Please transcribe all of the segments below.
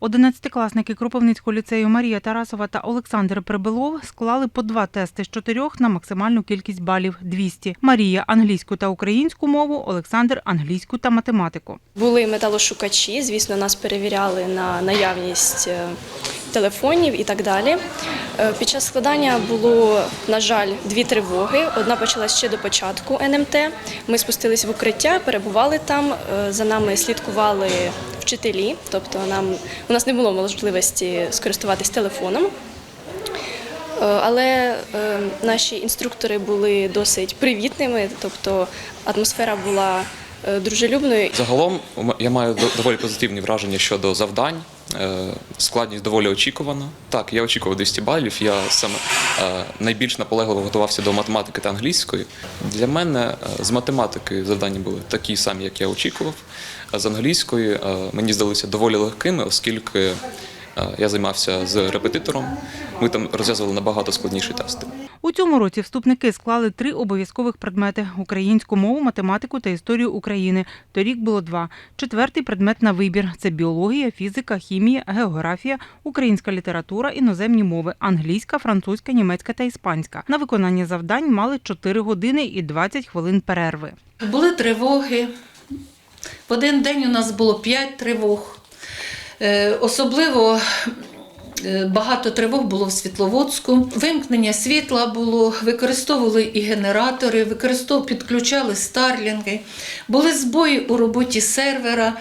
Одинадцятикласники Кропивницького ліцею Марія Тарасова та Олександр Прибилов склали по два тести з чотирьох на максимальну кількість балів – 200. Марія – англійську та українську мову, Олександр – англійську та математику. Були металошукачі, звісно, нас перевіряли на наявність е, телефонів і так далі. Е, Під час складання було, на жаль, дві тривоги. Одна почалась ще до початку НМТ. Ми спустились в укриття, перебували там. е, За нами слідкували вчителі, тобто нам у нас не було можливості скористуватись телефоном. Е, Але е, наші інструктори були досить привітними, тобто атмосфера була е, дружелюбною. Загалом я маю до- доволі позитивні враження щодо завдань. Е, Складність доволі очікувана. Так, я очікував 200 балів. Я саме е, найбільш наполегливо готувався до математики та англійської. Для мене е, з математики завдання були такі самі, як я очікував. З англійської мені здалися доволі легкими, оскільки я займався з репетитором. Ми там розв'язували набагато складніші тести. У цьому році вступники склали три обов'язкових предмети – українську мову, математику та історію України. Торік було два. Четвертий предмет на вибір – це біологія, фізика, хімія, географія, українська література, іноземні мови – англійська, французька, німецька та іспанська. На виконання завдань мали 4 години і 20 хвилин перерви. Були тривоги. В один день у нас було п'ять тривог. Е, Особливо е, багато тривог було в Світловодську. Вимкнення світла було, використовували і генератори, використов... підключали старлінги. Були збої у роботі сервера.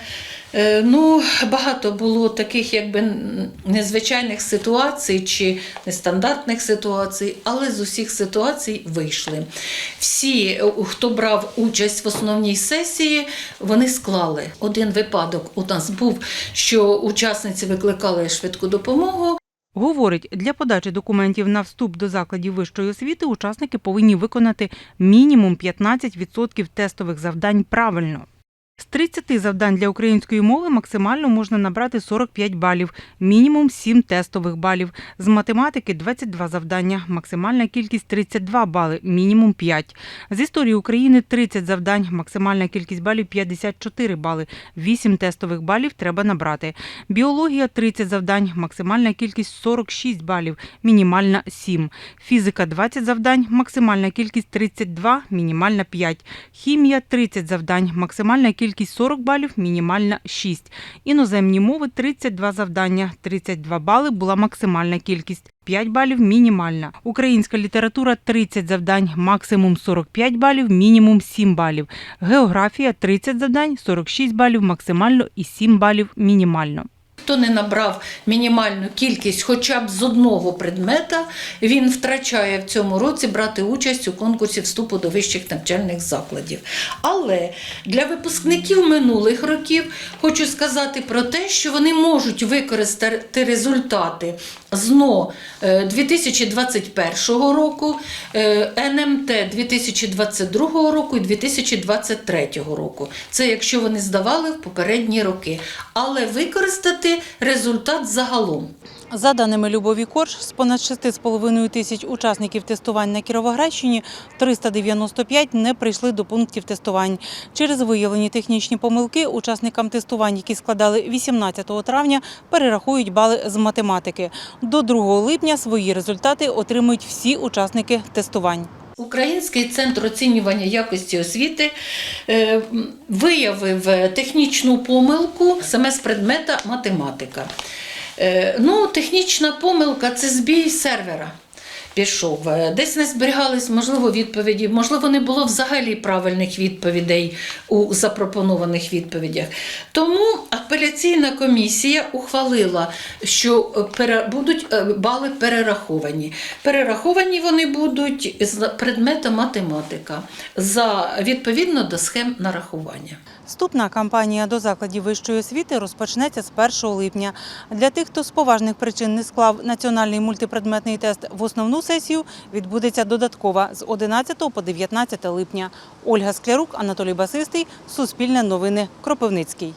Е, Ну, багато було таких якби незвичайних ситуацій чи нестандартних ситуацій, але з усіх ситуацій вийшли. Всі, е, хто брав участь в основній сесії, вони склали. Один випадок у нас був, що учасниці викликали швидку допомогу, Говорить, для подачі документів на вступ до закладів вищої освіти учасники повинні виконати мінімум 15% тестових завдань правильно. З 30 завдань для української мови максимально можна набрати 45 балів, мінімум 7 тестових балів. З математики 22 завдання, максимальна кількість 32 бали, мінімум 5. З історії України 30 завдань, максимальна кількість балів 54 бали, 8 тестових балів треба набрати. Біологія 30 завдань, максимальна кількість 46 балів, мінімальна 7. Фізика 20 завдань, максимальна кількість 32, мінімальна 5. Хімія 30 завдань, максимальна кількість 40 балів, мінімальна 6. Іноземні мови 32 завдання, 32 бали була максимальна кількість. 5 балів мінімальна. Українська література 30 завдань, максимум 45 балів, мінімум 7 балів. Географія 30 завдань, 46 балів максимально і 7 балів мінімально. Хто не набрав мінімальну кількість хоча б з одного предмета, він втрачає в цьому році брати участь у конкурсі вступу до вищих навчальних закладів. Але для випускників минулих років хочу сказати про те, що вони можуть використати результати ЗНО е, 2021 року, е, НМТ 2022 року і 2023 року. Це якщо вони здавали в попередні роки. Але використати результат загалом. За даними Любові Корж, з понад 6,5 тисяч учасників тестувань на Кіровоградщині 395 не прийшли до пунктів тестувань. Через виявлені технічні помилки учасникам тестувань, які складали 18 травня, перерахують бали з математики. До 2 липня свої результати отримують всі учасники тестувань. Український центр оцінювання якості освіти е, виявив технічну помилку саме з предмета математика. Е, Ну, технічна помилка це збій сервера. Пішов. Е, Десь не зберігались, можливо, відповіді, можливо, не було взагалі правильних відповідей у запропонованих відповідях. Тому апеляційна комісія ухвалила, що е, будуть е, бали перераховані. Перераховані вони будуть з предмета математика за відповідно до схем нарахування. Вступна кампанія до закладів вищої освіти розпочнеться з 1 липня. Для тих, хто з поважних причин не склав національний мультипредметний тест в основну сесію, відбудеться додаткова з 11 по 19 липня. Ольга Склярук, Анатолій Басистий, Суспільне новини, Кропивницький.